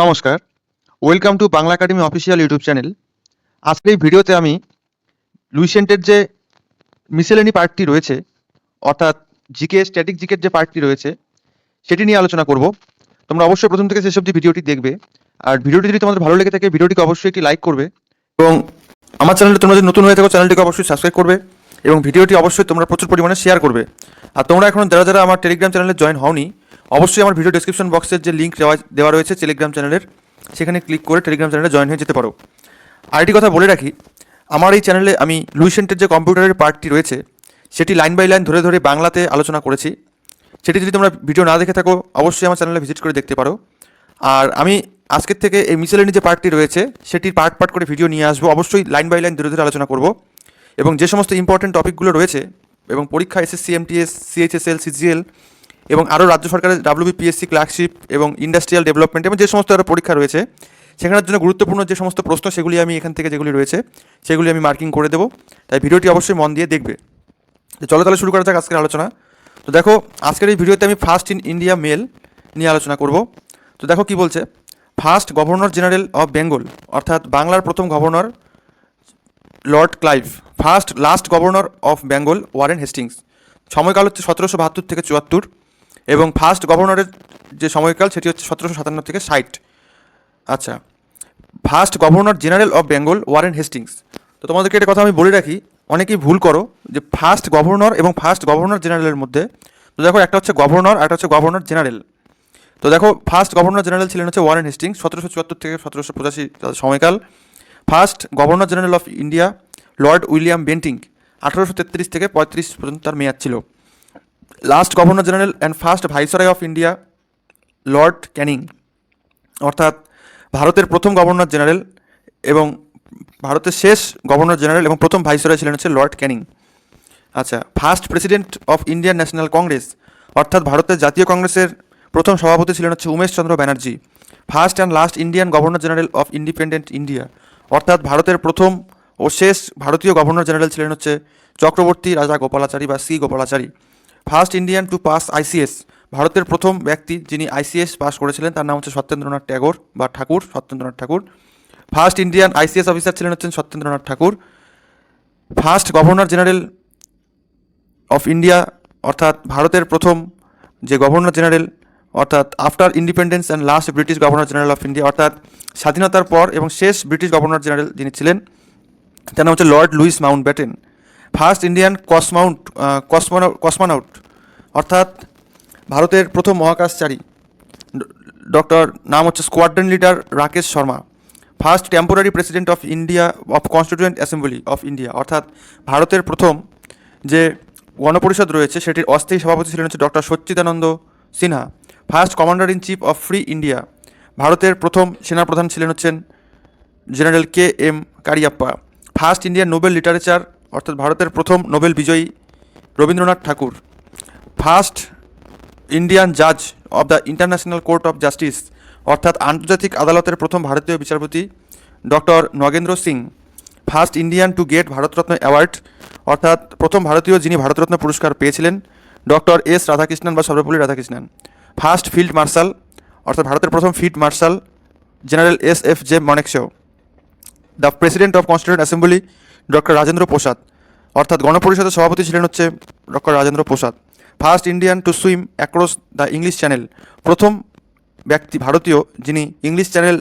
নমস্কার। Welcome to Bangla academy official YouTube channel আজকের এই ভিডিওতে আমি লুইসেন্টের যে মিসেলেনি পার্টটি রয়েছে, অর্থাৎ জিকে স্ট্যাটিক জিকের যে পার্টটি রয়েছে, সেটি নিয়ে আলোচনা করব। তোমরা অবশ্যই প্রথম থেকে শেষ অবধি ভিডিওটি দেখবে। আর ভিডিওটি যদি তোমাদের ভালো লেগে থাকে ভিডিওটিকে অবশ্যই একটি লাইক করবে। এবং আমার চ্যানেলে তোমরা যদি নতুন হয়ে থাকো চ্যানেলটিকে অবশ্যই সাবস্ক্রাইব করবে। এবং ভিডিওটি অবশ্যই তোমরা প্রচুর পরিমাণে শেয়ার করবে। আর তোমরা এখন যারা যারা আমার টেলিগ্রাম চ্যানেলে জয়েন হওনি অবশ্যই আমার ভিডিও ডেসক্রিপশন বক্সের যে লিঙ্ক দেওয়া রয়েছে টেলিগ্রাম চ্যানেলের সেখানে ক্লিক করে টেলিগ্রাম চ্যানেলে জয়েন হয়ে যেতে পারো। আরেকটি কথা বলে রাখি, আমার এই চ্যানেলে আমি লুইসেন্টের যে কম্পিউটারের পার্টটি রয়েছে, সেটি লাইন বাই লাইন ধরে ধরে বাংলাতে আলোচনা করেছি। সেটি যদি তোমরা ভিডিও না দেখে থাকো, অবশ্যই আমার চ্যানেলে ভিজিট করে দেখতে পারো। আর আমি আজকের থেকে এই মিসেলেনি যে পার্টটি রয়েছে, সেটির পার্ট পার্ট করে ভিডিও নিয়ে আসব। অবশ্যই লাইন বাই লাইন ধরে ধরে আলোচনা করব। এবং যে সমস্ত ইম্পর্টেন্ট টপিকগুলো রয়েছে, এবং পরীক্ষা এসএসসি এমটিএস সিএইচএসএল সিজিএল এবং আরও রাজ্য সরকারের ডাব্লিউবিপিএসসি ক্লার্কশিপ এবং ইন্ডাস্ট্রিয়াল ডেভেলপমেন্ট এবং যে সমস্ত আরও পরীক্ষা রয়েছে, সেখানের জন্য গুরুত্বপূর্ণ যে সমস্ত প্রশ্ন, সেগুলি আমি এখান থেকে যেগুলি রয়েছে, সেগুলি আমি মার্কিং করে দেবো। তাই ভিডিওটি অবশ্যই মন দিয়ে দেখবে। তো চলো তাহলে শুরু করা যাক আজকের আলোচনা। তো দেখো, আজকের এই ভিডিওতে আমি ফার্স্ট ইন ইন্ডিয়া মেল নিয়ে আলোচনা করব। তো দেখো কি বলছে first governor general of Bengal অর্থাৎ বাংলার প্রথম governor lord Clive first last governor of Bengal Warren Hastings সময়কাল হচ্ছে সতেরোশো বাহাত্তর থেকে চুয়াত্তর। এবং ফার্স্ট গভর্নরের যে সময়কাল সেটি হচ্ছে সতেরোশো সাতান্ন থেকে ষাট। আচ্ছা first governor general of Bengal Warren Hastings তো তোমাদেরকে এটা কথা আমি বলে রাখি, অনেকেই ভুল করো যে ফার্স্ট গভর্নর এবং ফার্স্ট গভর্নর জেনারেলের মধ্যে, তো দেখো একটা হচ্ছে গভর্নর আর একটা হচ্ছে গভর্নর জেনারেল তো দেখো ফার্স্ট গভর্নর জেনারেল ছিলেন হচ্ছে ওয়ারেন হেস্টিংস সতেরোশো চুয়াত্তর থেকে সতেরোশো পঁচাশি সময়কাল। First governor general of India lord William Bentinck আঠারোশো তেত্রিশ থেকে পঁয়ত্রিশ পর্যন্ত তার মেয়াদ ছিল। Last governor general and first viceroy of India lord Canning অর্থাৎ ভারতের প্রথম গভর্নর জেনারেল এবং ভারতের শেষ গভর্নর জেনারেল এবং প্রথম ভাইসরয় ছিলেন হচ্ছে লর্ড ক্যানিং আচ্ছা first president of Indian national congress অর্থাৎ ভারতের জাতীয় কংগ্রেসের প্রথম সভাপতি ছিলেন হচ্ছে Umesh Chandra Banerjee. First and last Indian governor general of independent India অর্থাৎ ভারতের প্রথম ও শেষ ভারতীয় গভর্নর জেনারেল ছিলেন হচ্ছে চক্রবর্তী রাজা গোপালাচারী বা C Gopalachari. First Indian to pass ICS. ভারতের প্রথম ব্যক্তি যিনি আইসিএস পাস করেছিলেন, তার নাম হচ্ছে সত্যেন্দ্রনাথ ট্যাগোর বা Thakur, Satyendranath Thakur. First Indian ICS officer ছিলেন হচ্ছেন Satyendranath Thakur. First governor general of India, অর্থাৎ ভারতের প্রথম যে গভর্নর জেনারেল, অর্থাৎ after independence and last British governor general of India, অর্থাৎ স্বাধীনতার পর এবং শেষ ব্রিটিশ গভর্নর জেনারেল যিনি ছিলেন, তার নাম হচ্ছে lord Louis Mountbatten first Indian cosmonaut cosmonaut, অর্থাৎ ভারতের প্রথম মহাকাশচারী। ডক্টর, নাম হচ্ছে squadron leader Rakesh Sharma. First temporary president of India, of constituent assembly of India, অর্থাৎ ভারতের প্রথম যে গণপরিষদ রয়েছে, সেটির অস্থায়ী সভাপতি ছিলেন হচ্ছে doctor Sachchidananda Sinha. First commander in chief of free India, ভারতের প্রথম সেনাপ্রধান ছিলেন হচ্ছেন general K M Cariappa. First Indian Nobel literature অর্থাৎ ভারতের প্রথম নোবেল বিজয়ী রবীন্দ্রনাথ ঠাকুর। ফার্স্ট ইন্ডিয়ান জাজ of the international court of justice, অর্থাৎ আন্তর্জাতিক আদালতের প্রথম ভারতীয় বিচারপতি doctor Nagendra Singh. First Indian to get Bharat Ratna award, অর্থাৎ প্রথম ভারতীয় যিনি ভারতরত্ন পুরস্কার পেয়েছিলেন, ডক্টর এস রাধাকৃষ্ণন বা Sarvepalli Radhakrishnan. First field marshal, অর্থাৎ ভারতের প্রথম field marshal general S F J Manekshaw the president of constituent assembly doctor Rajendra Prasad. অর্থাৎ গণপরিষদের সভাপতি ছিলেন হচ্ছে doctor Rajendra Prasad. First Indian to swim across the English channel. প্রথম ব্যক্তি ভারতীয় যিনি ইংলিশ চ্যানেল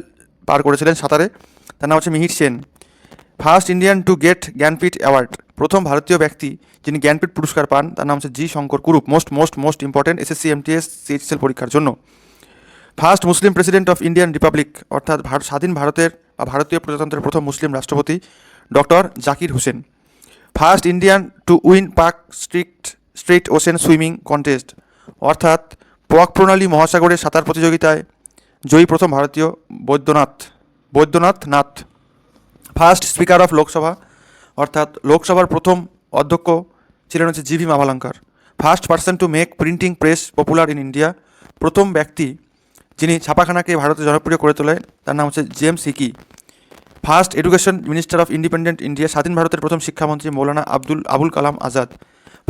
পার করেছিলেন সাঁতারে, তার নাম হচ্ছে Mihir Sen. First Indian to get Jnanpith award. প্রথম ভারতীয় ব্যক্তি যিনি জ্ঞানপীঠ পুরস্কার পান, তার নাম হচ্ছে G Shankar Kurup. Most most most important SSC, MTS CHSL পরীক্ষার জন্য। First Muslim president of Indian republic, অর্থাৎ স্বাধীন ভারতের বা ভারতীয় প্রজাতন্ত্রের প্রথম মুসলিম রাষ্ট্রপতি। Doctor Zakir Hussain. First Indian to win Palk strict strait ocean swimming contest. অর্থাৎ পক প্রণালী মহাসাগরের সাঁতার প্রতিযোগিতায় জয়ী প্রথম ভারতীয় Baidyanath Baidyanath Nath. First speaker of Lok Sabha, অর্থাৎ লোকসভার প্রথম অধ্যক্ষ ছিলেন হচ্ছে G V Mavalankar. First person to make printing press popular in India. প্রথম ব্যক্তি যিনি ছাপাখানাকে ভারতে জনপ্রিয় করে তোলে, তার নাম হচ্ছে James Hicky. First education minister of independent India, স্বাধীন ভারতের প্রথম শিক্ষামন্ত্রী Maulana Abdul, Abul Kalam Azad.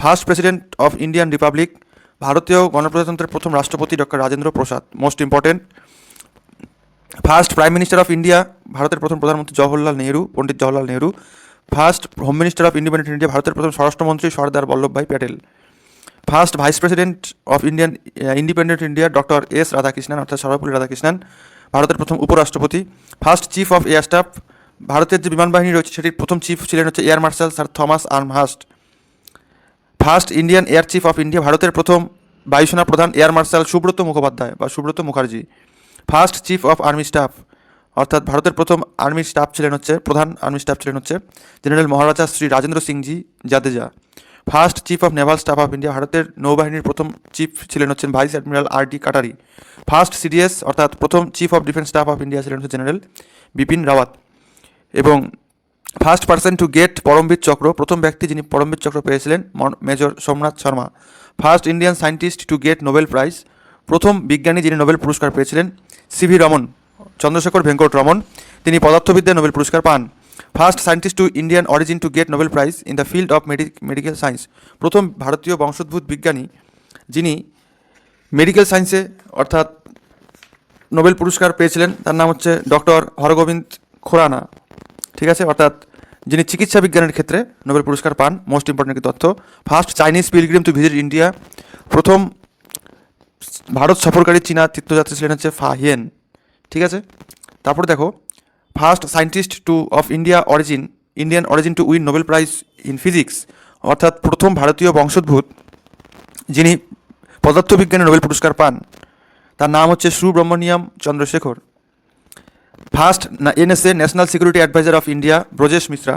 First president of Indian republic, ভারতীয় গণপ্রজাতন্ত্রের প্রথম রাষ্ট্রপতি doctor Rajendra Prasad. Most important, first prime minister of India, ভারতের প্রথম প্রধানমন্ত্রী Jawaharlal Nehru, Pandit Jawaharlal Nehru. First home minister of independent India, ভারতের প্রথম স্বরাষ্ট্রমন্ত্রী Sardar Vallabhbhai Patel. First vice president of Indian independent India doctor S Radhakrishnan, অর্থাৎ সর্বপল্লী রাধাকৃষ্ণন। ভারতের প্রথম উপরাষ্ট্রপতি, first chief of air staff. ভারতের যে বিমান বাহিনী রয়েছে, সেটির প্রথম চিফ ছিলেন হচ্ছে air marshal sir Thomas Elmhirst. First Indian air chief of India, ভারতের প্রথম বায়ুসেনা প্রধান এয়ার মার্শাল সুব্রত মুখোপাধ্যায় বা Subroto Mukherjee. First chief of army staff, অর্থাৎ ভারতের প্রথম আর্মি স্টাফ ছিলেন হচ্ছে, প্রধান আর্মি স্টাফ ছিলেন হচ্ছে, general Maharaja Shri Rajendra Sinhji Jadeja. First chief of naval staff of India, ভারতের নৌবাহিনীর প্রথম চিফ ছিলেন হচ্ছেন vice admiral R D Katari. First CDS, অর্থাৎ প্রথম chief of defence staff of India ছিলেন হচ্ছে জেনারেল বিপিন রাওয়াত। এবং first person to get Param Vir Chakra, প্রথম ব্যক্তি যিনি পরমবীর চক্র পেয়েছিলেন major Somnath Sharma. First Indian scientist to get Nobel prize, প্রথম বিজ্ঞানী যিনি নোবেল পুরস্কার পেয়েছিলেন সিভি রমন, চন্দ্রশেখর ভেঙ্কট রমন। তিনি পদার্থবিদ্যায় নোবেল পুরস্কার পান। First scientist to Indian origin to get Nobel prize in the field of medical science. প্রথম ভারতীয় বংশোদ্ভূত বিজ্ঞানী যিনি মেডিকেল সায়েন্সে অর্থাৎ নোবেল পুরস্কার পেয়েছিলেন, তার নাম হচ্ছে ডক্টর হরগোবিন্দ খোরানা। ঠিক আছে? অর্থাৎ যিনি চিকিৎসা বিজ্ঞানের ক্ষেত্রে নোবেল পুরস্কার পান মোস্ট ইম্পর্টেন্ট তথ্য। First Chinese pilgrim to visit India প্রথম ভারত সফরকারী চীনা তীর্থযাত্রী ছিলেন হচ্ছে ফা হিয়েন। ঠিক আছে? তারপর দেখো first scientist to of India origin, Indian origin to win Nobel prize in physics, অর্থাৎ প্রথম ভারতীয় বংশোদ্ভূত, যিনি পদার্থবিজ্ঞানে নোবেল পুরস্কার পান। তার নাম হচ্ছে Subrahmanyan Chandrasekhar. First NSA, national security adviser of India, Brajesh Mishra.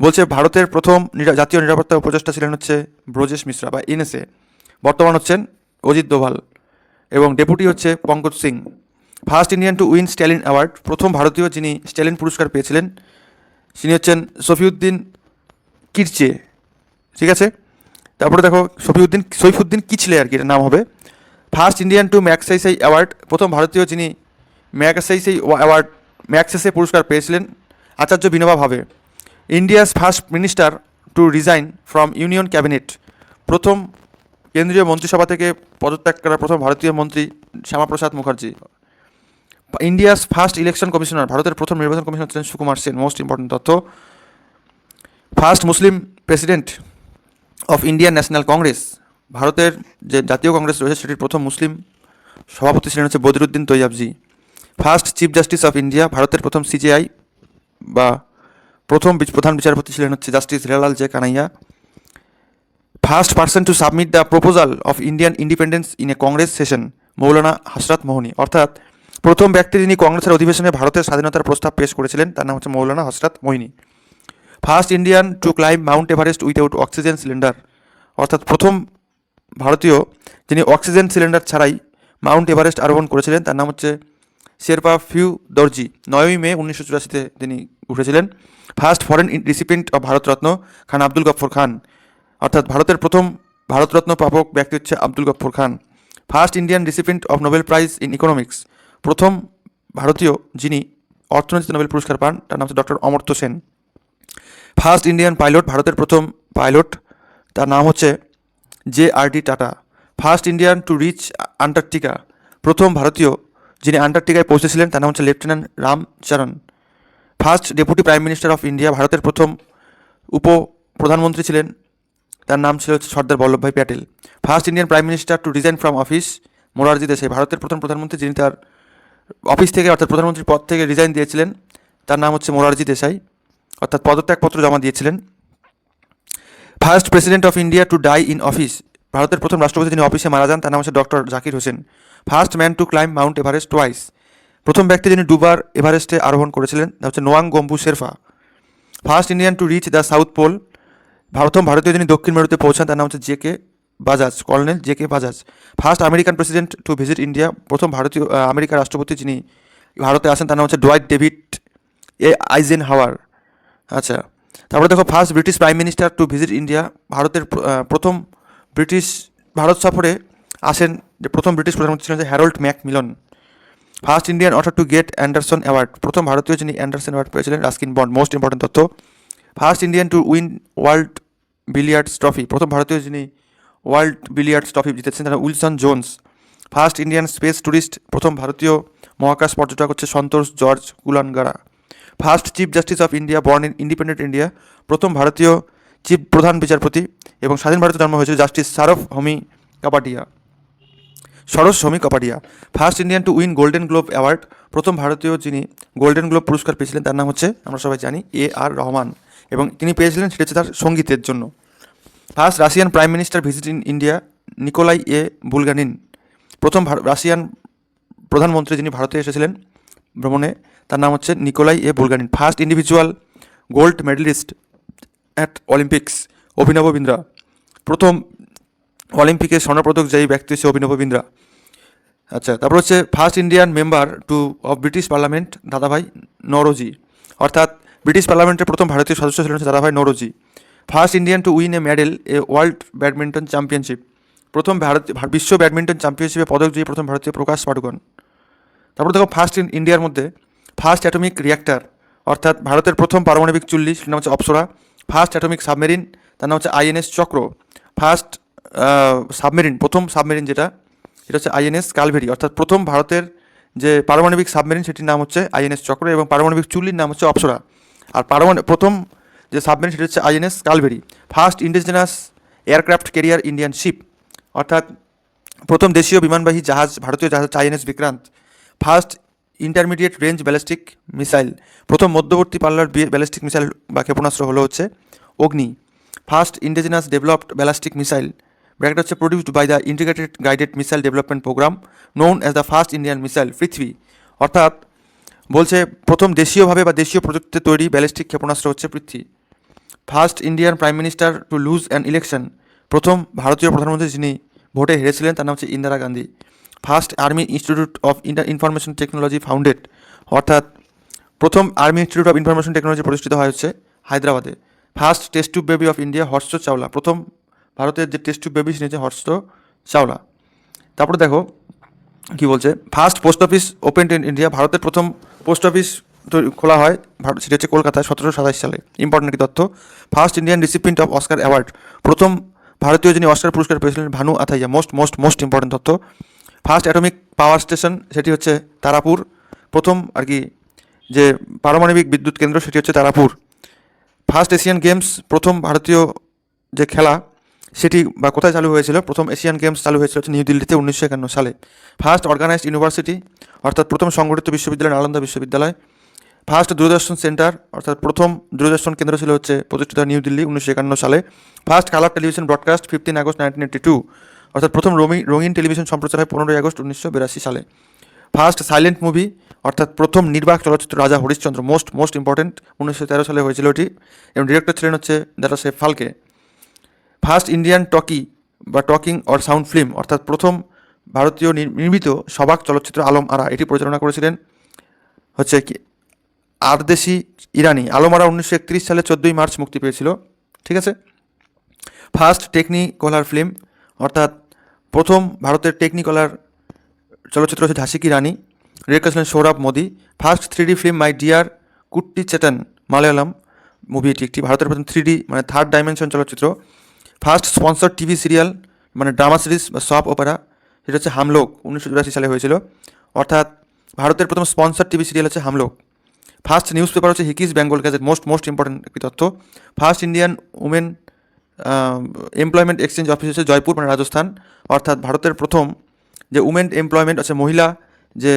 বলছে, ভারতের প্রথম জাতীয় নিরাপত্তা উপদেষ্টা ছিলেন হচ্ছে ব্রজেশ মিশ্রা বা এনএসএ। বর্তমান হচ্ছেন অজিত দোভাল এবং ডেপুটি হচ্ছে Pankaj Singh. First Indian to win Stalin award, প্রথম ভারতীয় যিনি স্ট্যালিন পুরস্কার পেয়েছিলেন, তিনি হচ্ছেন সফিউদ্দিন কিরচে। ঠিক আছে? তারপরে দেখো সফিউদ্দিন সৈফুদ্দিন কিচলে আর কি এটার নাম হবে। First Indian to Magsaysay award, প্রথম ভারতীয় যিনি ম্যাক্সাইসাই অ্যাওয়ার্ড ম্যাক্সেসে পুরস্কার পেয়েছিলেন, Acharya Vinoba Bhave. India's first minister to resign from union cabinet, প্রথম কেন্দ্রীয় মন্ত্রিসভা থেকে পদত্যাগ করা প্রথম ভারতীয় মন্ত্রী Shyama Prasad Mukherjee. India's first election commissioner, ভারতের প্রথম নির্বাচন কমিশনার ছিলেন সুকুমার সেন। মোস্ট ইম্পর্টেন্ট তথ্য, first Muslim president of Indian national congress, ভারতের যে জাতীয় কংগ্রেস রয়েছে সেটির প্রথম মুসলিম সভাপতি ছিলেন হচ্ছে Badruddin Tyabji. First chief justice of India, ভারতের প্রথম সিজেআই বা প্রথম প্রধান বিচারপতি ছিলেন হচ্ছে justice Harilal J Kania. First person to submit the proposal of Indian independence in a congress session, Maulana Hasrat Mohani. অর্থাৎ প্রথম ব্যক্তি যিনি কংগ্রেসের অধিবেশনে ভারতের স্বাধীনতার প্রস্তাব পেশ করেছিলেন, তার নাম হচ্ছে Maulana Hasrat Mohani first Indian to climb mount Everest without oxygen cylinder অর্থাৎ প্রথম ভারতীয় যিনি অক্সিজেন সিলিন্ডার ছাড়াই মাউন্ট এভারেস্ট আরোহণ করেছিলেন, তার নাম হচ্ছে শেরপা ফিউ দর্জি নয়ই মে উনিশশো চুরাশিতে তিনি উঠেছিলেন। First foreign recipient of Bharat Ratna Khan Abdul Ghaffar Khan. অর্থাৎ ভারতের প্রথম ভারতরত্ন প্রাপক ব্যক্তি হচ্ছে Abdul Ghaffar Khan. First Indian recipient of Nobel prize in economics প্রথম ভারতীয় যিনি অর্থনীতিতে নোবেল পুরস্কার পান, তার নাম হচ্ছে doctor Amartya Sen. First Indian pilot, ভারতের প্রথম পাইলট, তার নাম হচ্ছে J R D Tata. First Indian to reach Antarctica, প্রথম ভারতীয় যিনি আন্টার্কটিকায় পৌঁছেছিলেন, তার নাম হচ্ছে lieutenant Ramcharan. First deputy prime minister of India, ভারতের প্রথম উপ প্রধানমন্ত্রী ছিলেন, তার নাম ছিল হচ্ছে Sardar Vallabhbhai Patel. First Indian prime minister to resign from office Morarji Desai ভারতের প্রথম প্রধানমন্ত্রী যিনি তার অফিস থেকে অর্থাৎ প্রধানমন্ত্রীর পদ থেকে রিজাইন দিয়েছিলেন। তার নাম হচ্ছে মোরারজি দেশাই। অর্থাৎ পদত্যাগপত্র জমা দিয়েছিলেন। First president of India to die in office ভারতের প্রথম রাষ্ট্রপতি যিনি অফিসে মারা যান, তার নাম হচ্ছে doctor Zakir Hussain. First man to climb mount Everest twice প্রথম ব্যক্তি যিনি দুবার এভারেস্টে আরোহণ করেছিলেন তা হচ্ছে Nawang Gombu Sherpa. First Indian to reach the south pole প্রথম ভারতীয় যিনি দক্ষিণ মেরুতে পৌঁছান, তার নাম হচ্ছে J K Bajaj, colonel J K Bajaj. First American president to visit India, প্রথম ভারতীয় আমেরিকার রাষ্ট্রপতি যিনি ভারতে আসেন, তার নাম হচ্ছে ডোয়াইট ডেভিড এ আইজেন হাওয়ার আচ্ছা তারপরে দেখো, first British prime minister to visit India, ভারতের প্রথম ব্রিটিশ ভারত সফরে আসেন যে প্রথম ব্রিটিশ প্রধানমন্ত্রী ছিলেন Harold Macmillan first Indian order to get Andersen award, প্রথম ভারতীয় যিনি অ্যান্ডারসন অ্যাওয়ার্ড পেয়েছিলেন, রাস্কিন বন্ড, মোস্ট ইম্পর্টেন্ট তথ্য। First Indian to win world billiards trophy, প্রথম ভারতীয় যিনি ওয়ার্ল্ড বিলিয়ার্ডস ট্রফি জিতেছেন তারা Wilson Jones. First Indian space tourist প্রথম ভারতীয় মহাকাশ পর্যটক হচ্ছে Santosh George Kulangara. First chief justice of India, born in independent India, প্রথম ভারতীয় চিফ প্রধান বিচারপতি এবং স্বাধীন ভারতে জন্ম হয়েছিল justice Sarosh Homi Kapadia. Sarosh Homi Kapadia. First Indian to win golden globe award, প্রথম ভারতীয় যিনি গোল্ডেন গ্লোব পুরস্কার পেয়েছিলেন, তার নাম হচ্ছে, আমরা সবাই জানি, এ আর রহমান। এবং তিনি পেয়েছিলেন, সেটা হচ্ছে তার সঙ্গীতের জন্য। First Russian prime minister visit in India Nikolai A Bulganin. প্রথম রাশিয়ান প্রধানমন্ত্রী যিনি ভারতে এসেছিলেন ভ্রমণে, তার নাম হচ্ছে Nikolai A Bulganin. First individual gold medalist at Olympics, Abhinav Bindra. প্রথম অলিম্পিকে স্বর্ণপদক জয়ী ব্যক্তি হচ্ছে অভিনব বিন্দ্রা। আচ্ছা তারপর হচ্ছে first Indian member to of British parliament Dadabhai Naoroji. অর্থাৎ ব্রিটিশ পার্লামেন্টের প্রথম ভারতীয় সদস্য ছিলেন Dadabhai Naoroji. First Indian to win a medal a world badminton championship. প্রথম ভারত, বিশ্ব ব্যাডমিন্টন চ্যাম্পিয়নশিপে পদক জয়ী প্রথম ভারতীয় প্রকাশ পাডুকন তারপর দেখো ফার্স্ট ইন ইন্ডিয়ার মধ্যে ফার্স্ট অ্যাটমিক রিয়াক্টর, অর্থাৎ ভারতের প্রথম পারমাণবিক চুল্লি, সেটার নাম হচ্ছে অপসরা। ফার্স্ট অ্যাটমিক সাবমেরিন, তার নাম হচ্ছে আইএনএস চক্র। ফার্স্ট সাবমেরিন, প্রথম সাবমেরিন যেটা, সেটা হচ্ছে আইএনএস কালভেরি। অর্থাৎ প্রথম ভারতের যে পারমাণবিক সাবমেরিন, সেটির নাম হচ্ছে আইএনএস চক্র এবং পারমাণবিক চুল্লির নাম হচ্ছে অপসরা। আর পারমাণবিক প্রথম যে সাবমেরিন সেটা হচ্ছে INS Kalvari. First indigenous aircraft carrier Indian ship অর্থাৎ প্রথম দেশীয় বিমানবাহী জাহাজ, ভারতীয় জাহাজ INS Vikrant. First intermediate range ballistic missile প্রথম মধ্যবর্তী পাল্লার ব্যালিস্টিক মিসাইল বা ক্ষেপণাস্ত্র হলো হচ্ছে Agni. First indigenous developed ballistic missile bracket হচ্ছে produced by the integrated guided missile development program known as the first Indian missile Prithvi. অর্থাৎ বলছে প্রথম দেশীয়ভাবে বা দেশীয় প্রযুক্তিতে তৈরি ব্যালিস্টিক ক্ষেপণাস্ত্র হচ্ছে Prithvi. First Indian prime minister to lose an election. প্রথম ভারতীয় প্রধানমন্ত্রী যিনি ভোটে হেরেছিলেন, তার নাম হচ্ছে Indira Gandhi. First army institute of information technology founded. অর্থাৎ প্রথম army institute of information technology প্রতিষ্ঠিত হয় হচ্ছে হায়দ্রাবাদে। First test tube baby of India, Harsha Chawla. প্রথম ভারতের যে টেস্ট টিউব বেবি, সে হচ্ছে হর্ষ চাওলা। তারপরে দেখো কি বলছে, first post office open in India, ভারতের প্রথম পোস্ট অফিস খোলা হয়। ভারত সেটা হচ্ছে কলকাতায় সতেরোশো সাতাশ সালে। ইম্পর্টেন্ট একটি তথ্য। First Indian recipient of Oscar award প্রথম ভারতীয় যিনি অস্কার পুরস্কার পেয়েছিলেন Bhanu Athaiya. Most most most important তথ্য। ফার্স্ট অ্যাটমিক পাওয়ার স্টেশন সেটি হচ্ছে তারাপুর। প্রথম আর কি যে পারমাণবিক বিদ্যুৎ কেন্দ্র, সেটি হচ্ছে তারাপুর। ফার্স্ট এশিয়ান গেমস প্রথম ভারতীয় যে খেলা, সেটি বা কোথায় চালু হয়েছিল? প্রথম এশিয়ান গেমস চালু হয়েছিল হচ্ছে নিউ দিল্লিতে উনিশশো একান্ন সালে। ফার্স্ট অর্গানাইজড ইউনিভার্সিটি অর্থাৎ প্রথম সংগঠিত বিশ্ববিদ্যালয় নালন্দা বিশ্ববিদ্যালয়। ফার্স্ট দূরদর্শন সেন্টার, অর্থাৎ প্রথম দূরদর্শন কেন্দ্র ছিল হচ্ছে প্রতিষ্ঠিত নিউ দিল্লি উনিশশো একান্ন সালে। First colour television broadcast fifteen August nineteen eighty two. অর্থাৎ প্রথম রঙিন রঙিন টেলিভিশন সম্প্রচার হয় পনেরোই আগস্ট উনিশশো বিরাশি সালে। ফার্স্ট সাইলেন্ট মুভি, অর্থাৎ প্রথম নির্বাক চলচ্চিত্র রাজা হরিশ্চন্দ্র, মোস্ট মোস্ট ইম্পর্টেন্ট, উনিশশো তেরো সালে হয়েছিল এটি। এবং ডিরেক্টর ছিলেন হচ্ছে Dada Saheb Phalke. First Indian talkie বা টকিং অর সাউন্ড ফিল্ম, অর্থাৎ প্রথম ভারতীয় নির- নির্মিত সবাক চলচ্চিত্র আলম আরা, এটি পরিচালনা করেছিলেন হচ্ছে আরদেশি ইরানি। আলম আরা উনিশশো একত্রিশ সালে চোদ্দোই মার্চ মুক্তি পেয়েছিল। ঠিক আছে? ফার্স্ট টেকনিকলার ফিল্ম অর্থাৎ প্রথম ভারতের টেকনিকলার চলচ্চিত্র হচ্ছে ঝাঁসি কি রানী। ডিরেক্টর ছিলেন Saurabh Modi. First three film my dear Kutti Chetan, Malayalam movie এটি একটি ভারতের প্রথম থ্রি মানে থার্ড ডাইমেনশন চলচ্চিত্র। ফার্স্ট স্পন্সর টিভি সিরিয়াল মানে ড্রামা সিরিজ বা সপ ওপেরা সেটা হচ্ছে হামলোক, উনিশশো চুরাশি সালে হয়েছিল। অর্থাৎ ভারতের প্রথম স্পন্সর টিভি সিরিয়াল হচ্ছে হামলোক। ফার্স্ট নিউজ পেপার হচ্ছে Hicky's Bengal gazette most most important একটি তথ্য। First Indian women employment exchange office হচ্ছে জয়পুর মানে রাজস্থান। অর্থাৎ ভারতের প্রথম যে উমেন এমপ্লয়মেন্ট আছে মহিলা, যে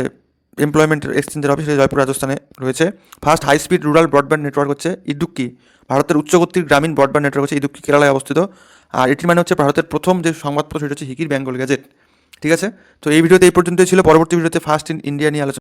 এমপ্লয়মেন্ট এক্সচেঞ্জের অফিস জয়পুর, রাজস্থানে রয়েছে। First high speed rural broadband network হচ্ছে ইডুক্কি ভারতের উচ্চগতির গ্রামীণ ব্রডব্যান্ড নেটওয়ার্ক হচ্ছে ইদুক্কি, কেরালায় অবস্থিত। আর এটির মানে হচ্ছে ভারতের প্রথম যে সংবাদপত্র, সেটা হচ্ছে হিকির বেঙ্গল গ্যাজেট ঠিক আছে? তো এই ভিডিওতে এই পর্যন্তই ছিল। পরবর্তী ভিডিওতে ফার্স্ট ইন ইন্ডিয়া নিয়ে আলোচনা